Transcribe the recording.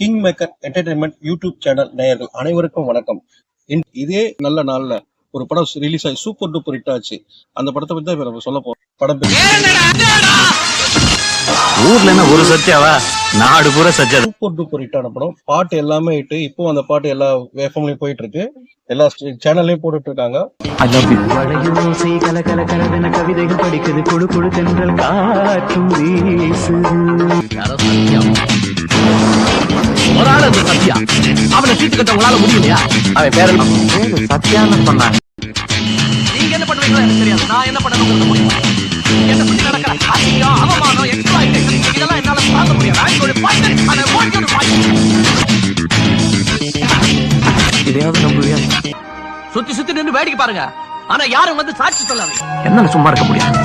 King maker entertainment YouTube channel நேயர்கள் அனைவருக்கும் வணக்கம். இன்- இதே நல்ல நாள்ல ஒரு படம் ரிலீஸ் ஆகி சூப்பர் டூப்பர் ஹிட் ஆச்சு. அந்த படத்தை பத்தி தான் இப்ப நம்ம சொல்ல போறோம். படம் ஊர்ல என்ன ஒரு சத்தியாவா? நாடு பூரா சத்தியா சூப்பர் டூப்பர் ஹிட் ஆன படம். பாட்டு எல்லாமே ஹிட் இப்போ அந்த பாட்டு எல்லா வேஃபம்லயும் போயிட்டு இருக்கு. எல்லா சேனல்லையும் போட்டுட்டு இருக்காங்க. கவிதைகள் படிக்குது. குழு குழு தென்றல் காற்றும் வீசுது. அந்த சத்யா. அவனை சீட்டு கட்ட உங்களால முடியலையா? அவன் பேர சத்யான்னு சொன்னாங்க நீங்க என்ன பண்ணுவீங்களோ எனக்கு தெரியாது. நான் என்ன பண்ணணும் முடியும் என்ன நடக்கிற அசிங்கம் அவமானம் எக்ஸ்பிளாய்டேஷன் இதெல்லாம் என்னால தாங்க முடியாது. இதையாவது நம்புவியா? சுத்தி சுத்தி நின்னு வேடிக்கை பாருங்க. ஆனா யாரும் வந்து சாட்சி சொல்லாது என்ன சும்மா இருக்க முடியாது?